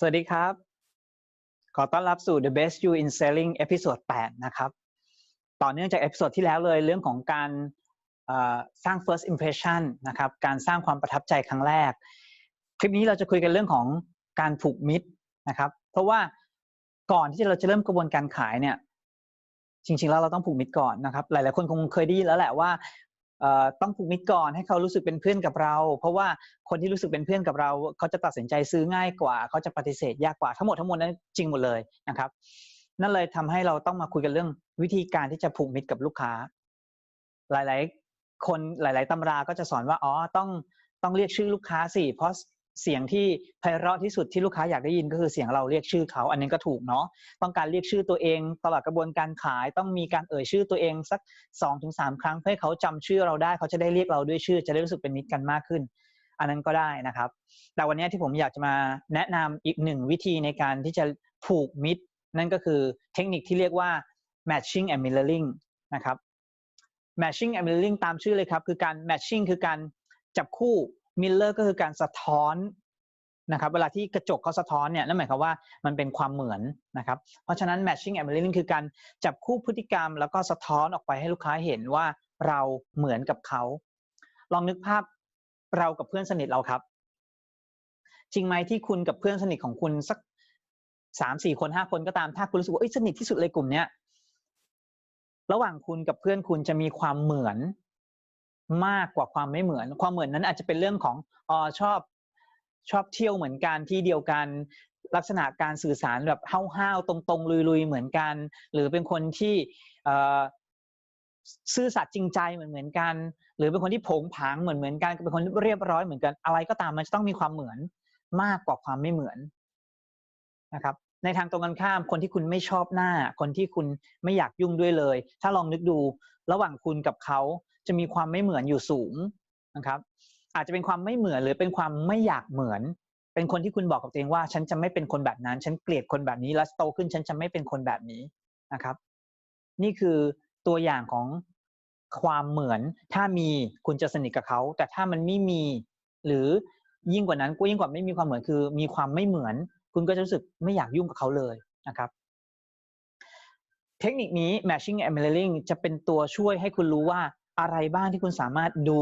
สวัสดีครับ ขอต้อนรับสู่ The Best You in Selling เอพิโซด8นะครับ ต่อเนื่องจากเอพิโซดที่แล้วเลยเรื่องของการสร้าง first impression นะครับ การสร้างความประทับใจครั้งแรก คลิปนี้เราจะคุยกันเรื่องของการผูกมิตรนะครับ เพราะว่าก่อนที่เราจะเริ่มกระบวนการขายเนี่ย จริงๆแล้วเราต้องผูกมิตรก่อนนะครับ หลายๆคนคงเคยได้ยินแล้วแหละว่า ต้องผูกมิตรก่อนให้เขารู้สึกเป็นเพื่อนกับเรา เพราะว่าคนที่รู้สึกเป็นเพื่อนกับเรา เขาจะตัดสินใจซื้อง่ายกว่า เขาจะปฏิเสธยากกว่าทั้งหมดทั้งมวลนั้นจริงหมดเลยนะครับ นั่นเลยทำให้เราต้องมาคุยกันเรื่องวิธีการที่จะผูกมิตรกับลูกค้า หลาย ๆ คนหลาย ๆตำราก็จะสอนว่าอ๋อต้องต้องเรียกชื่อลูกค้าสิเพราะ เสียงที่ไพเราะที่สุดที่ลูกค้าอยากได้ยินก็คือเสียงเราเรียกชื่อเขาอันนี้ก็ถูกเนาะต้องการเรียกชื่อตัวเองตลอดกระบวนการขายต้องมีการเอ่ยชื่อตัวเองสัก2อถึงสครั้งเพื่อให้เขาจำชื่อเราได้เขาจะได้เรียกเราด้วยชื่อ จะได้รู้สึกเป็นมิตรกันมากขึ้น อันนั้นก็ได้นะครับ แต่วันนี้ที่ผมอยากจะมาแนะนำอีกหนึ่งวิธีในการที่จะผูกมิตร นั่นก็คือเทคนิคที่เรียกว่า matching and mirroring นะครับ matching and mirroring ตามชื่อเลยครับ คือการ matching คือการจับคู่ mirror ก็คือการสะท้อนนะครับเวลาที่กระจกเขาสะท้อนเนี่ยนั่นหมายความว่ามันเป็นความเหมือนนะครับเพราะฉะนั้น matching and mirroring คือการจับคู่พฤติกรรม แล้วก็สะท้อนออกไปให้ลูกค้าเห็นว่าเราเหมือนกับเขา ลองนึกภาพเรากับเพื่อนสนิทเราครับ จริงไหมที่คุณกับเพื่อนสนิทของคุณสักสามสี่คนห้าคนก็ตามถ้าคุณรู้สึกว่าสนิทที่สุดเลยกลุ่มเนี้ยระหว่างคุณกับเพื่อนคุณจะมีความเหมือน มากกว่าความไม่เหมือน ความเหมือนนั้นอาจจะเป็นเรื่องของออชอบชอบเที่ยวเหมือนกันที่เดียวกันลักษณะการสื่อสารแบบห้าวๆตรงๆ ลุยๆ เหมือนกัน หรือเป็นคนที่ซื่อสัตย์จริงใจเหมือนเหมือนกัน หรือเป็นคนที่ผงผางเหมือนเหมือนกันเป็นคนเรียบร้อยเหมือนกัน อะไรก็ตามมันจะต้องมีความเหมือนมากกว่าความไม่เหมือนนะครับ ในทางตรงกันข้ามคนที่คุณไม่ชอบหน้า คนที่คุณไม่อยากยุ่งด้วยเลย ถ้าลองนึกดูระหว่างคุณกับเขา จะมีความไม่เหมือนอยู่สูงนะครับ อาจจะเป็นความไม่เหมือนหรือเป็นความไม่อยากเหมือน เป็นคนที่คุณบอกกับตัวเองว่า ฉันจะไม่เป็นคนแบบนั้น ฉันเกลียดคนแบบนี้แล้วโตขึ้นฉันจะไม่เป็นคนแบบนี้นะครับ นี่คือตัวอย่างของความเหมือนถ้ามีคุณจะสนิทกับเขา แต่ถ้ามันไม่มี หรือยิ่งกว่านั้นก็ยิ่งกว่าไม่มีความเหมือนคือ มีความไม่เหมือน คุณก็จะรู้สึกไม่อยากยุ่งกับเขาเลยนะครับเทคนิคนี้ matching and mirroring จะเป็นตัวช่วยให้คุณรู้ว่า อะไรบ้างที่คุณสามารถดู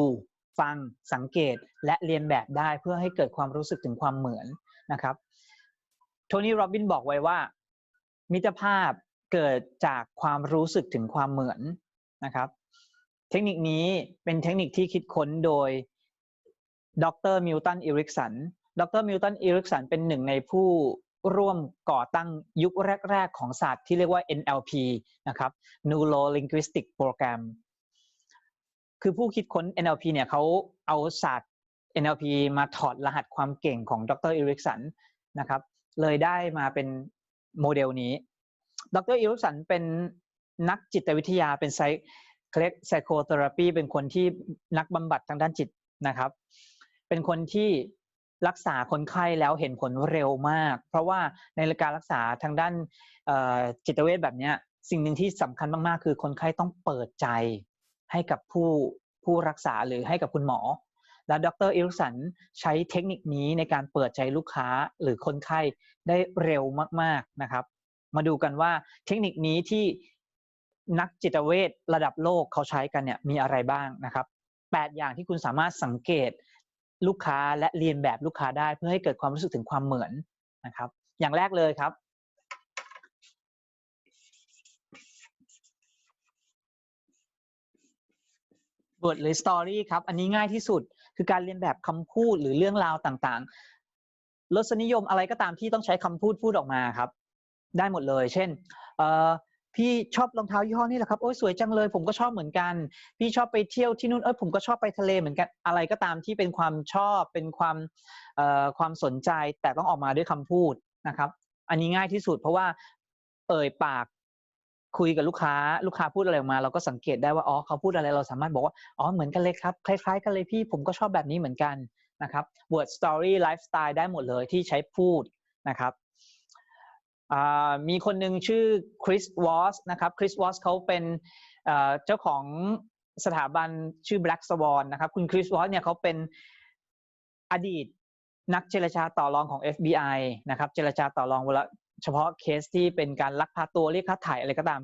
ฟัง สังเกต และเรียนแบบได้เพื่อให้เกิดความรู้สึกถึงความเหมือนนะครับ โทนี่ โรบินบอกไว้ว่า มิตรภาพเกิดจากความรู้สึกถึงความเหมือนนะครับ เทคนิคนี้เป็นเทคนิคที่คิดค้นโดยดรมิลตันอิริกสัน ดรมิลตันอิริกสันเป็นหนึ่งในผู้ร่วมก่อตั้งยุคแรก ๆ ของศาสตร์ที่เรียกว่า NLP นะครับ Neuro Linguistic Program คือผู้คิดค้น NLP เนี่ยเขาเอาศาสตร์ NLP มาถอดรหัสความเก่งของดรอิริกสันนะครับ เลยได้มาเป็นโมเดลนี้ ดรอิริกสันเป็นนักจิตวิทยาเป็นไซเคลกไซโคเทอราปีเป็นคนที่นักบำบัดทางด้านจิตนะครับ เป็นคนที่รักษาคนไข้แล้วเห็นผลเร็วมาก เพราะว่าในการรักษาทางด้านจิตเวชแบบนี้สิ่งหนึ่งที่สำคัญมากๆ คือคนไข้ต้องเปิดใจ ให้กับผู้ผู้รักษาหรือให้กับคุณหมอ และดรอิรุสันใช้เทคนิคนี้ในการเปิดใจลูกค้าหรือคนไข้ได้เร็วมากๆนะครับ มาดูกันว่าเทคนิคนี้ที่นักจิตเวชระดับโลกเขาใช้กันเนี่ยมีอะไรบ้างนะครับ 8 อย่างที่คุณสามารถสังเกตลูกค้าและเรียนแบบลูกค้าได้เพื่อให้เกิดความรู้สึกถึงความเหมือนนะครับ อย่างแรกเลยครับ word หรือ story ครับ อันนี้ง่ายที่สุด คือการเรียนแบบคำพูดหรือเรื่องราวต่างๆรสนิยมอะไรก็ตามที่ต้องใช้คำพูดพูดออกมาครับ ได้หมดเลย เช่นพี่ชอบรองเท้ายี่ห้อนี้แหละครับโอ้ยสวยจังเลย ผมก็ชอบเหมือนกัน พี่ชอบไปเที่ยวที่นู่นเออผมก็ชอบไปทะเลเหมือนกันอะไรก็ตามที่เป็นความชอบเป็นความความสนใจแต่ต้องออกมาด้วยคำพูดนะครับ อันนี้ง่ายที่สุด เพราะว่าเอ่ยปาก คุยกับลูกค้าลูกค้าพูดอะไรออกมาเราก็สังเกตได้ว่าอ๋อเขาพูดอะไรเราสามารถบอกว่าอ๋อเหมือนกันเลยครับคล้ายๆกันเลยพี่ผมก็ชอบแบบนี้เหมือนกันนะครับ word story lifestyle ได้หมดเลยที่ใช้พูดนะครับมีคนหนึ่งชื่อคริสวอสนะครับคริสวอสเขาเป็นเจ้าของสถาบันชื่อ Black Swan นะครับ คุณคริสวอสเนี่ยเขาเป็นอดีตนักเจรจาต่อรองของ FBI นะครับ เจรจาต่อรองเวลา เฉพาะเคสที่เป็นการลักพาตัวเรียกค่าถ่ายอะไรก็ตาม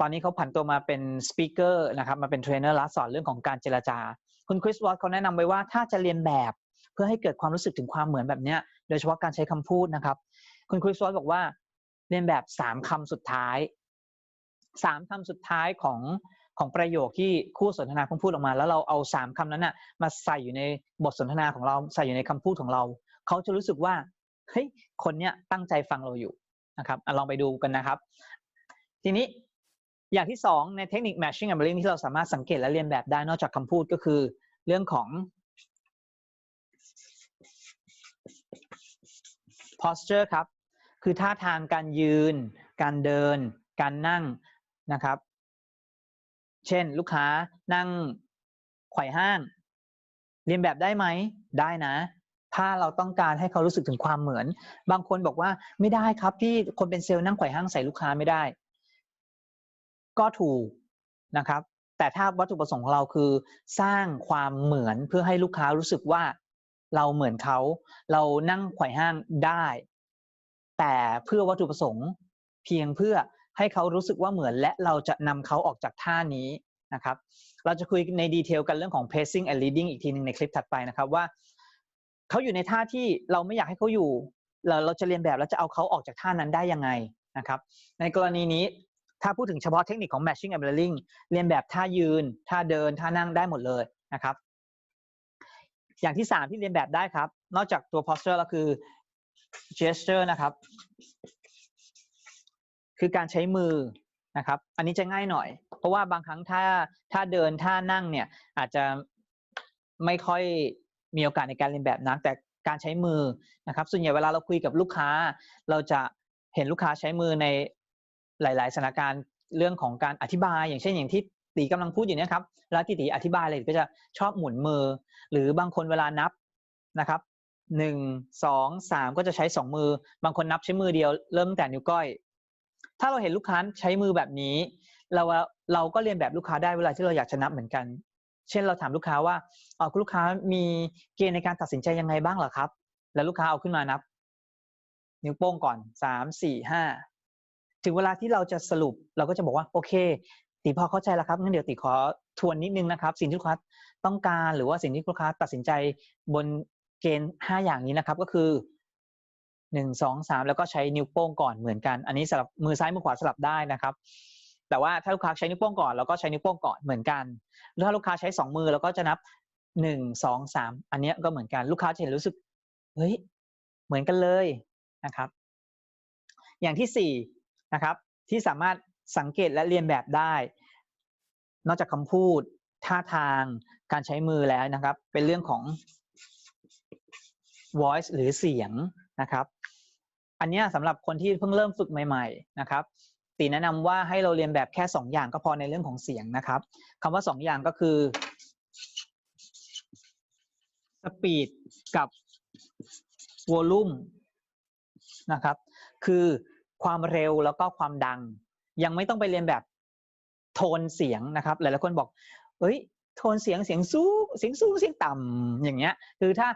ตอนนี้เขาผันตัวมาเป็นสปีกเกอร์นะครับมาเป็นเทรนเนอร์ละสอนเรื่องของการเจรจา คุณคริสวอตเขาแนะนำไว้ว่าถ้าจะเรียนแบบเพื่อให้เกิดความรู้สึกถึงความเหมือนแบบเนี้ยโดยเฉพาะการใช้คำพูดนะครับ คุณคริสวอตบอกว่าเรียนแบบสามคำสุดท้ายสามคำสุดท้ายของของประโยคที่คู่สนทนาเพิ่งพูดออกมา แล้วเราเอาสามคำนั้นน่ะมาใส่อยู่ในบทสนทนาของเราใส่อยู่ในคำพูดของเรา เขาจะรู้สึกว่า เฮ้ยคนเนี้ยตั้งใจฟังเราอยู่นะครับอลองไปดูกันนะครับ ทีนี้อย่างที่สองในเทคนิค matching and blending ที่เราสามารถสังเกตและเรียนแบบได้นอกจากคำพูดก็คือ เรื่องของ posture ครับ คือท่าทางการยืน การเดิน การนั่งนะครับ เช่นลูกค้านั่งไขว่ห้าง เรียนแบบได้ไหม ได้นะ ถ้าเราต้องการให้เขารู้สึกถึงความเหมือน บางคนบอกว่าไม่ได้ครับพี่คนเป็นเซลล์นั่งไขว่ห้างใส่ลูกค้าไม่ได้ ก็ถูกนะครับ แต่ถ้าวัตถุประสงค์ของเราคือ สร้างความเหมือนเพื่อให้ลูกค้ารู้สึกว่าเราเหมือนเขา เรานั่งไขว่ห้างได้ แต่เพื่อวัตถุประสงค์เพียงเพื่อให้เขารู้สึกว่าเหมือนและเราจะนำเขาออกจากท่านี้นะครับ เราจะคุยในดีเทลกันเรื่องของ pacing and leading อีกทีหนึ่งในคลิปถัดไปนะครับว่า เขาอยู่ในท่าที่เราไม่อยากให้เขาอยู่ เราเราจะเรียนแบบแล้วจะเอาเขาออกจากท่านั้นได้ยังไงนะครับ ในกรณีนี้ถ้าพูดถึงเฉพาะเทคนิคของ matching and blurring เรียนแบบท่ายืน ท่าเดิน ท่านั่งได้หมดเลยนะครับ อย่างที่สามที่เรียนแบบได้ครับ นอกจากตัว posture แล้วคือ gesture นะครับ คือการใช้มือนะครับ อันนี้จะง่ายหน่อย เพราะว่าบางครั้งถ้าถ้าเดินท่านั่งเนี่ยอาจจะไม่ค่อย มีโอกาสในการเรียนแบบนักแต่การใช้มือนะครับ ส่วนใหญ่เวลาเราคุยกับลูกค้า เราจะเห็นลูกค้าใช้มือในหลาย ๆสถานการณ์เรื่องของการอธิบาย อย่างเช่นอย่างที่ตีกำลังพูดอยู่เนี่ยครับเวลาที่ตีอธิบายเลยก็จะชอบหมุนมือ หรือบางคนเวลานับนะครับหนึ่งสองสามก็จะใช้สองมือ บางคนนับใช้มือเดียวเริ่มแต่นิ้วก้อย ถ้าเราเห็นลูกค้าใช้มือแบบนี้ เราเราก็เรียนแบบลูกค้าได้เวลาที่เราอยากจะนับเหมือนกัน เช่นเราถามลูกค้าว่าออคุณลูกค้ามีเกณฑ์ในการตัดสินใจยังไงบ้างเหรอครับ แล้วลูกค้าเอาขึ้นมานับ นิ้วโป้งก่อนสามสี่ห้าถึงเวลาที่เราจะสรุปเราก็จะบอกว่าโอเค ตีพอเข้าใจแล้วครับงั้นเดี๋ยวตีขอทวนนิดนึงนะครับ สิ่งที่ลูกค้าต้องการหรือว่าสิ่งที่ลูกค้าตัดสินใจบนเกณฑ์ห้าอย่างนี้นะครับ ก็คือหนึ่งสองสามแล้วก็ใช้นิ้วโป้งก่อนเหมือนกัน อันนี้สลับมือซ้ายมือขวาสลับได้นะครับ แต่ว่าถ้าลูกค้าใช้นิ้วโป้งก่อนเราก็ใช้นิ้วโป้งก่อนเหมือนกันถ้าลูกค้าใช้สองมือเราก็จะนับหนึ่งสองสามอันนี้ก็เหมือนกันลูกค้าจะเห็นรู้สึกเฮ้ยเหมือนกันเลยนะครับ อย่างที่สี่นะครับที่สามารถสังเกตและเรียนแบบได้ นอกจากคำพูดท่าทางการใช้มือแล้วนะครับ เป็นเรื่องของ voice หรือเสียงนะครับ อันนี้สำหรับคนที่เพิ่งเริ่มฝึกใหม่ ๆ นะครับ ตีแนะนำว่าให้เราเรียนแบบแค่ 2 อย่างก็พอในเรื่องของเสียงนะครับคำว่า 2 อย่างก็คือ speed กับ volume นะครับ คือความเร็วแล้วก็ความดัง ยังไม่ต้องไปเรียนแบบโทนเสียงนะครับ หลายๆคนบอก เอ้ย โทนเสียงเสียงสูงเสียงสูงเสียงต่ำอย่างเงี้ย คือถ้า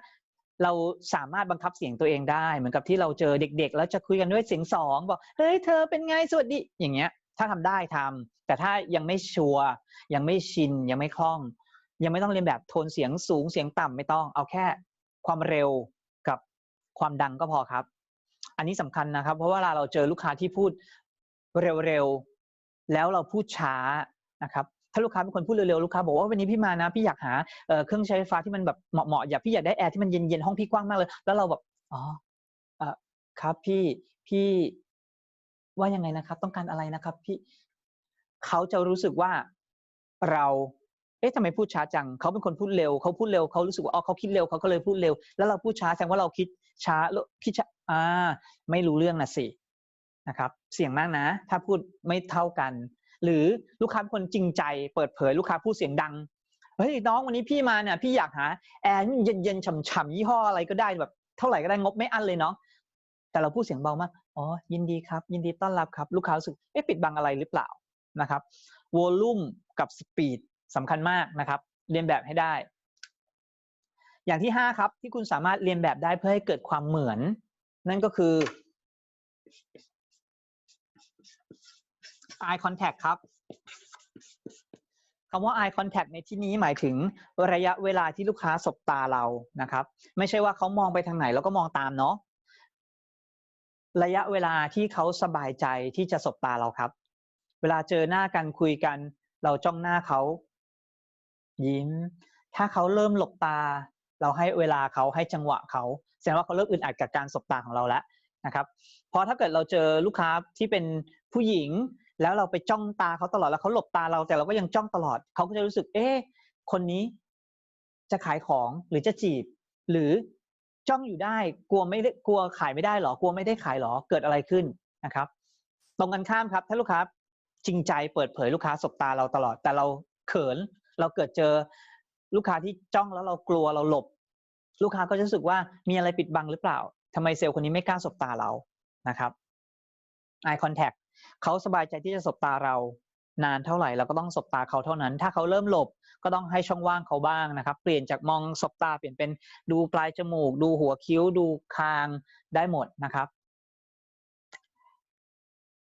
เราสามารถบังคับเสียงตัวเองได้ เหมือนกับที่เราเจอเด็ก ๆ แล้วจะคุยกันด้วยเสียงสองบอกเฮ้ยเธอเป็นไงสวัสดีอย่างเงี้ย ถ้าทำได้ทำแต่ถ้ายังไม่ชัวร์ยังไม่ชินยังไม่คล่อง ยังไม่ต้องเรียนแบบโทนเสียงสูงเสียงต่ำไม่ต้อง เอาแค่ความเร็วกับความดังก็พอครับ อันนี้สำคัญนะครับ เพราะว่าเวลาเราเจอลูกค้าที่พูดเร็วๆแล้วเราพูดช้านะครับาลูกค้าเป็นคนพูดเร็วๆลูกค้าบอกว่าวันนี้พี่มานะพี่อยากหาเครื่องใช้ไฟฟ้าที่มันแบบเหมาะๆอยากพี่อยากได้แอร์ที่มันเย็นๆห้องพี่กว้างมากเลย แล้วเราแบบอ๋ออครับพี่พี่ว่ายังไงนะครับ ต้องการอะไรนะครับ พี่เขาจะรู้สึกว่าเราเอ๊ะทำไมพูดช้าจัง เขาเป็นคนพูดเร็ว เขาพูดเร็ว เขารู้สึกว่า อ๋อ เขาคิดเร็ว เขาก็เลยพูดเร็ว แล้วเราพูดช้า แสดงว่าเราคิดช้าคิดช้า อ่า ไม่รู้เรื่องนะสิ นะครับ เสี่ยงมากนะ ถ้าพูดไม่เท่ากัน หรือลูกค้าเป็นคนจริงใจ เปิดเผยลูกค้าพูดเสียงดังเฮ้ยน้องวันนี้พี่มาเนี่ยพี่อยากหาแอร์เย็นๆฉ่ำๆยี่ห้ออะไรก็ได้แบบเท่าไหร่ก็ได้งบไม่อั้นเลยเนาะแต่เราพูดเสียงเบามากอ๋อยินดีครับ ยินดีต้อนรับครับ ลูกค้ารู้สึกเอ๊ะปิดบังอะไรหรือเปล่านะครับวอลลุ่มกับสปีดสำคัญมากนะครับเรียนแบบให้ได้ อย่างที่ห้าครับที่คุณสามารถเรียนแบบได้เพื่อให้เกิดความเหมือน นั่นก็คือ eye contact ครับคำว่า eye contact ในที่นี้หมายถึงระยะเวลาที่ลูกค้าสบตาเรานะครับ ไม่ใช่ว่าเขามองไปทางไหนแล้วก็มองตามเนาะระยะเวลาที่เขาสบายใจที่จะสบตาเราครับ เวลาเจอหน้ากันคุยกัน เราจ้องหน้าเขายิ้ม ถ้าเขาเริ่มหลบตา เราให้เวลาเขาให้จังหวะเขาแสดงว่าเขาเริ่มอึดอัดกับการสบตาของเราแล้วนะครับ เพราะถ้าเกิดเราเจอลูกค้าที่เป็นผู้หญิง แล้วเราไปจ้องตาเขาตลอดแล้วเขาหลบตาเราแต่เราก็ยังจ้องตลอดเขาก็จะรู้สึก เอ๊ะคนนี้จะขายของหรือจะจีบ หรือจ้องอยู่ได้กลัวไม่ได้กลัวขายไม่ได้หรอกลัวไม่ได้ขายหรอเกิดอะไรขึ้นนะครับ ตรงกันข้ามครับ ถ้าลูกค้าจริงใจเปิดเผยลูกค้าสบตาเราตลอด แต่เราเขิน เราเกิดเจอลูกค้าที่จ้องแล้วเรากลัวเราหลบ ลูกค้าก็จะรู้สึกว่ามีอะไรปิดบังหรือเปล่าทำไมเซลล์คนนี้ไม่กล้าสบตาเรานะครับ eye contact เขาสบายใจที่จะสบตาเรานานเท่าไหร่เราก็ต้องสบตาเขาเท่านั้น ถ้าเขาเริ่มหลบก็ต้องให้ช่องว่างเขาบ้างนะครับ เปลี่ยนจากมองสบตาเปลี่ยนเป็นดูปลายจมูก ดูหัวคิ้ว ดูคางได้หมดนะครับ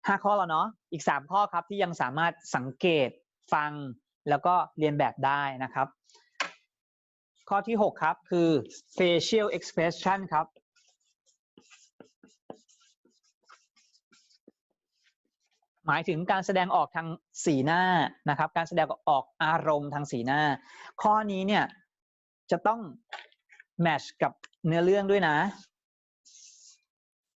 ห้าข้อแล้วเนาะอีกสามข้อครับที่ยังสามารถสังเกตฟังแล้วก็เรียนแบบได้นะครับ ข้อที่หกครับคือ facial expression ครับ หมายถึงการแสดงออกทางสีหน้านะครับ การแสดงออกอารมณ์ทางสีหน้า ข้อนี้เนี่ยจะต้องแมชกับเนื้อเรื่องด้วยนะ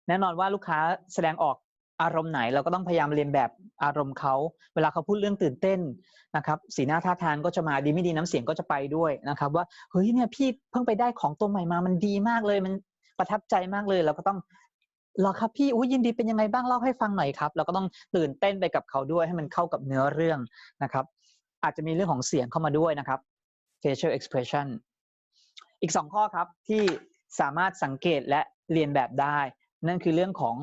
แน่นอนว่าลูกค้าแสดงออกอารมณ์ไหน เราก็ต้องพยายามเรียนแบบอารมณ์เขาเวลาเขาพูดเรื่องตื่นเต้นนะครับ สีหน้าท่าทางก็จะมาดีไม่ดีน้ำเสียงก็จะไปด้วยนะครับ ว่าเฮ้ยเนี่ยพี่เพิ่งไปได้ของตัวใหม่มามันดีมากเลยมันประทับใจมากเลย เราก็ต้อง หรอครับพี่อุ้ยยินดีเป็นยังไงบ้างเล่าให้ฟังหน่อยครับเราก็ต้องตื่นเต้นไปกับเขาด้วยให้มันเข้ากับเนื้อเรื่องนะครับ อาจจะมีเรื่องของเสียงเข้ามาด้วยนะครับ facial expression อีกสองข้อครับที่สามารถสังเกตและเรียนแบบได้ นั่นคือเรื่องของ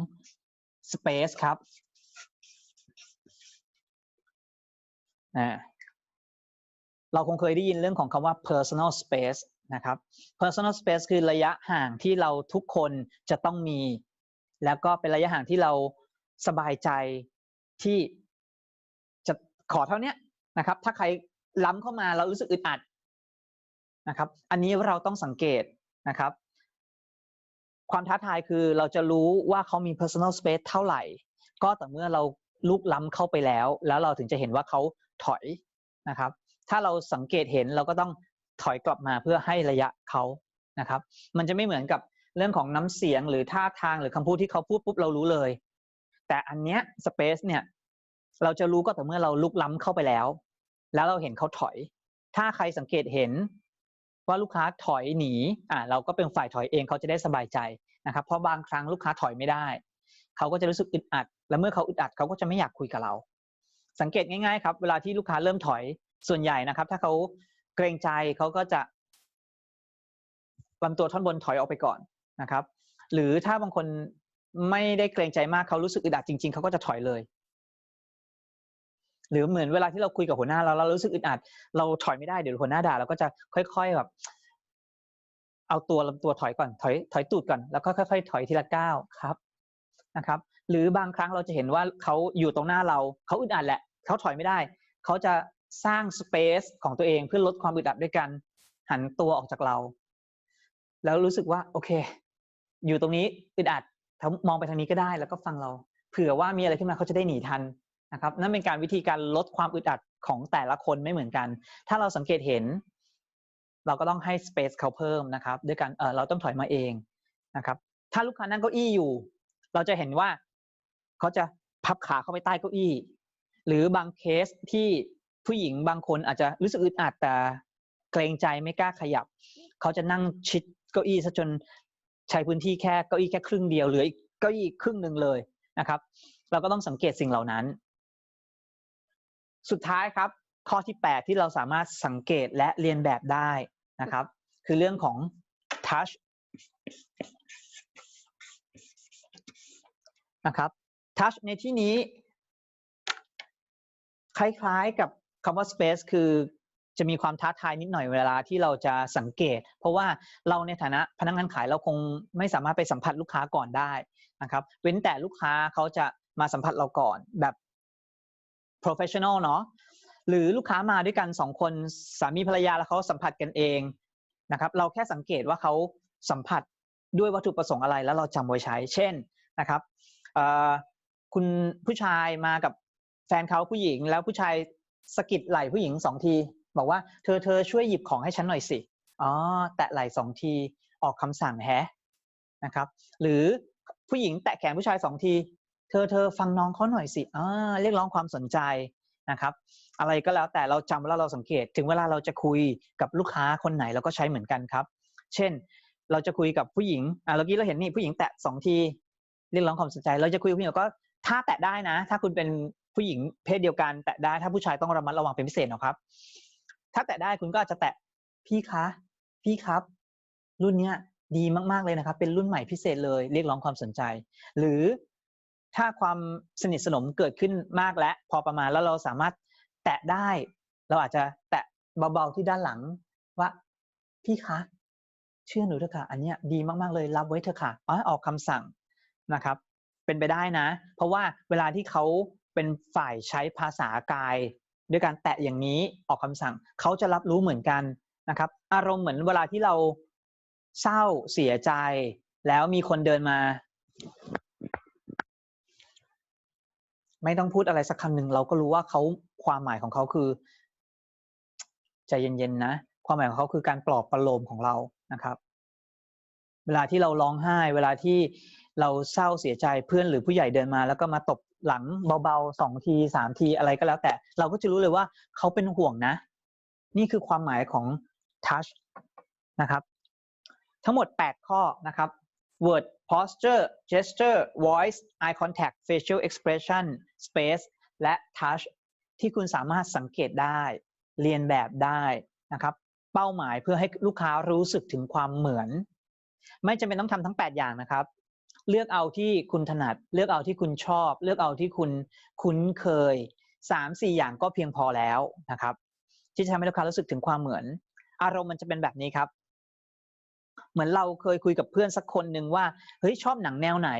space ครับเราคงเคยได้ยินเรื่องของคำว่า personal space นะครับ personal space คือระยะห่างที่เราทุกคนจะต้องมี แล้วก็เป็นระยะห่างที่เราสบายใจที่จะขอเท่านี้นะครับ ถ้าใครล้ำเข้ามาเรารู้สึกอึดอัดนะครับ อันนี้เราต้องสังเกตนะครับ ความท้าทายคือเราจะรู้ว่าเขามี personal space เท่าไหร่ ก็ต่เมื่อเราลุกล้ำเข้าไปแล้ว แล้วเราถึงจะเห็นว่าเขาถอยนะครับ ถ้าเราสังเกตเห็นเราก็ต้องถอยกลับมาเพื่อให้ระยะเขานะครับ มันจะไม่เหมือนกับ เรื่องของน้ำเสียงหรือท่าทางหรือคำพูดที่เขาพูดปุ๊บเรารู้เลย แต่อันเนี้ย space เนี่ยเราจะรู้ก็ต่อเมื่อเราลุกล้ำเข้าไปแล้ว แล้วเราเห็นเขาถอย ถ้าใครสังเกตเห็นว่าลูกค้าถอยหนีอ่าเราก็เป็นฝ่ายถอยเองเขาจะได้สบายใจนะครับ เพราะบางครั้งลูกค้าถอยไม่ได้ เขาก็จะรู้สึกอึดอัด และเมื่อเขาอึดอัดเขาก็จะไม่อยากคุยกับเรา สังเกตง่ายๆครับ เวลาที่ลูกค้าเริ่มถอยส่วนใหญ่นะครับ ถ้าเขาเกรงใจเขาก็จะลำตัวท่อนบนถอยออกไปก่อน นะครับ หรือถ้าบางคนไม่ได้เกรงใจมากเขารู้สึกอึดอัดจริง ๆเขาก็จะถอยเลย หรือเหมือนเวลาที่เราคุยกับหัวหน้าเราเรารู้สึกอึดอัด เราถอยไม่ได้เดี๋ยวหัวหน้าด่าเราก็จะค่อยๆแบบเอาตัวลำตัวถอยก่อนถอยถอยตูดก่อนแล้วก็ค่อยๆถอยทีละก้าวครับนะครับ หรือบางครั้งเราจะเห็นว่าเขาอยู่ตรงหน้าเราเขาอึดอัดแหละเขาถอยไม่ได้เขาจะสร้างสเปซของตัวเองเพื่อลดความอึดอัดด้วยกันหันตัวออกจากเรา แล้วรู้สึกว่าโอเค อยู่ตรงนี้อึดอัดมองไปทางนี้ก็ได้แล้วก็ฟังเรา เผื่อว่ามีอะไรขึ้นมาเขาจะได้หนีทันนะครับนั่นเป็นการวิธีการลดความอึดอัดของแต่ละคนไม่เหมือนกัน ถ้าเราสังเกตเห็น เราก็ต้องให้สเปซเขาเพิ่มนะครับ ด้วยการเเราต้องถอยมาเองนะครับ ถ้าลูกค้านั่งเก้าอี้อยู่ เราจะเห็นว่าเขาจะพับขาเข้าไปใต้เก้าอี้ หรือบางเคสที่ผู้หญิงบางคนอาจจะรู้สึกอึดอัดแต่เกรงใจไม่กล้าขยับ เขาจะนั่งชิดเก้าอี้ซะจน ใช้พื้นที่แค่เก้าอี้แค่ครึ่งเดียวเหลืออีกเก้าอี้ครึ่งหนึ่งเลยนะครับ เราก็ต้องสังเกตสิ่งเหล่านั้น สุดท้ายครับ ข้อที่ 8 ที่เราสามารถสังเกตและเรียนแบบได้นะครับ คือเรื่องของ touch นะครับ touch ในที่นี้ คล้ายๆกับคำว่า space คือ จะมีความท้าทายนิดหน่อยเวลาที่เราจะสังเกต เพราะว่าเราในฐานะพนักงานขายเราคงไม่สามารถไปสัมผัสลูกค้าก่อนได้นะครับ เว้นแต่ลูกค้าเขาจะมาสัมผัสเราก่อนแบบ professional เนาะหรือลูกค้ามาด้วยกันสองคนสามีภรรยาแล้วเขาสัมผัสกันเองนะครับเราแค่สังเกตว่าเขาสัมผัสด้วยวัตถุประสงค์อะไรแล้วเราจำไว้ใช้ เช่นนะครับคุณผู้ชายมากับแฟนเขาผู้หญิงแล้วผู้ชายสกิดไหล่ผู้หญิงสองที บอกว่าเธอเธอช่วยหยิบของให้ฉันหน่อยสิอ๋อแตะไหล่สองทีออกคำสั่งแฮะนะครับ หรือผู้หญิงแตะแขนผู้ชายสองที เธอเธอฟังน้องเขาหน่อยสิอ่าเรียกร้องความสนใจนะครับ อะไรก็แล้วแต่เราจำแล้วเราสังเกต ถึงเวลาเราจะคุยกับลูกค้าคนไหนเราก็ใช้เหมือนกันครับ เช่น เราจะคุยกับผู้หญิงอ่าเมื่อกี้เราเห็นนี่ผู้หญิงแตะสองที เรียกร้องความสนใจ เราจะคุยกับผู้หญิงก็ถ้าแตะได้นะ ถ้าคุณเป็นผู้หญิงเพศเดียวกันแตะได้ถ้าผู้ชายต้องระมัดระวังเป็นพิเศษนะครับ ถ้าแตะได้คุณก็อาจจะแตะพี่คะพี่ครับ รุ่นเนี้ยดีมากๆเลยนะครับ เป็นรุ่นใหม่พิเศษเลยเรียกร้องความสนใจ หรือถ้าความสนิทสนมเกิดขึ้นมากและพอประมาณแล้วเราสามารถแตะได้ เราอาจจะแตะเบาๆที่ด้านหลังว่าพี่คะ เชื่อหนูเถอะค่ะ อันเนี้ยดีมากๆเลยรับไว้เถอะค่ะอ๋อออกคำสั่งนะครับ เป็นไปได้นะ เพราะว่าเวลาที่เขาเป็นฝ่ายใช้ภาษากาย ด้วยการแตะอย่างนี้ออกคำสั่งเขาจะรับรู้เหมือนกันนะครับ อารมณ์เหมือนเวลาที่เราเศร้าเสียใจ แล้วมีคนเดินมา ไม่ต้องพูดอะไรสักคำหนึ่งเราก็รู้ว่าเขาความหมายของเขาคือใจเย็นๆนะ ความหมายของเขาคือการปลอบประโลมของเรานะครับ เวลาที่เราร้องไห้ เวลาที่เราเศร้าเสียใจเพื่อนหรือผู้ใหญ่เดินมา แล้วก็มาตบ หลังเบาๆสองทีสามทีอะไรก็แล้ว แต่เราก็จะรู้เลยว่าเขาเป็นห่วงนะ นี่คือความหมายของ touch นะครับ ทั้งหมด 8 ข้อนะครับ word posture gesture voice eye contact facial expression space และ touch ที่คุณสามารถสังเกตได้เรียนแบบได้นะครับ เป้าหมายเพื่อให้ลูกค้ารู้สึกถึงความเหมือน ไม่จำเป็นต้องทำทั้ง 8 อย่างนะครับ เลือกเอาที่คุณถนัด เลือกเอาที่คุณชอบ เลือกเอาที่คุณคุ้นเคย3-4อย่างก็เพียงพอแล้วนะครับ ที่จะทำให้ลูกค้ารู้สึกถึงความเหมือน อารมณ์มันจะเป็นแบบนี้ครับ เหมือนเราเคยคุยกับเพื่อนสักคนหนึ่งว่าเฮ้ยชอบหนังแนวไหน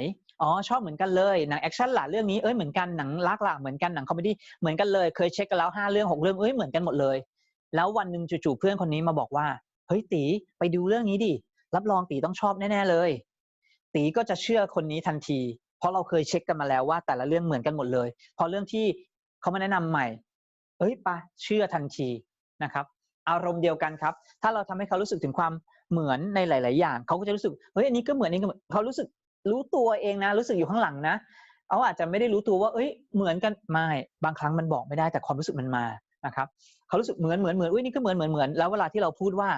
อ๋อชอบเหมือนกันเลยหนังแอคชั่นหล่ะเรื่องนี้เอ้ยเหมือนกันหนังรักหล่ะเหมือนกันหนังคอมเมดี้เหมือนกันเลยเคยเช็คกันแล้วห้าเรื่องหกเรื่องเอ้ยเหมือนกันหมดเลย แล้ววันหนึ่งจู่ๆเพื่อนคนนี้มาบอกว่าเฮ้ยตีไปดูเรื่องนี้ดิรับรองตีต้องชอบแน่ๆเลย ตีก็จะเชื่อคนนี้ทันที เพราะเราเคยเช็คกันมาแล้วว่า แต่ละเรื่องเหมือนกันหมดเลย พอเรื่องที่เขามาแนะนำใหม่ เอ้ยปะเชื่อทันทีนะครับ อารมณ์เดียวกันครับ ถ้าเราทำให้เขารู้สึกถึงความเหมือนในหลาย ๆ อย่าง เขาก็จะรู้สึกเฮ้ยอันนี้ก็เหมือนอันนี้ก็เหมือนเขารู้สึกรู้ตัวเองนะ รู้สึกอยู่ข้างหลังนะเขาอาจจะไม่ได้รู้ตัวว่า เอ้ย เหมือนกันไม่บางครั้งมันบอกไม่ได้แต่ความรู้สึกมันมานะครับเขารู้สึกเหมือนเหมือนเหมือนอุ้ยนี่ก็เหมือนเหมือนเหมือนแล้วเวลาที่เราพูดว่า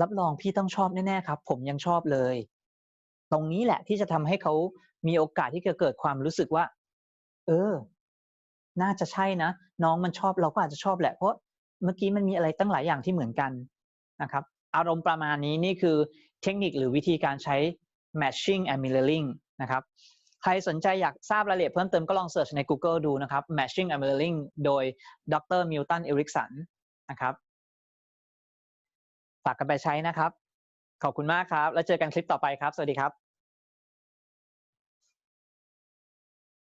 รับรองพี่ต้องชอบแน่ๆครับ ผมยังชอบเลย ตรงนี้แหละที่จะทำให้เขามีโอกาสที่จะเกิดความรู้สึกว่า เออ น่าจะใช่นะ น้องมันชอบเราก็อาจจะชอบแหละ เพราะเมื่อกี้มันมีอะไรตั้งหลายอย่างที่เหมือนกันนะครับ อารมณ์ประมาณนี้นี่คือเทคนิคหรือวิธีการใช้ matching and mirroring นะครับ ใครสนใจอยากทราบรายละเอียดเพิ่มเติมก็ลองเสิร์ชใน Google ดูนะครับ matching and mirroring โดยดรมิลตันเอริกสันนะครับฝากกันไปใช้นะครับ ขอบคุณมากครับ แล้วเจอกันคลิปต่อไปครับ สวัสดีครับ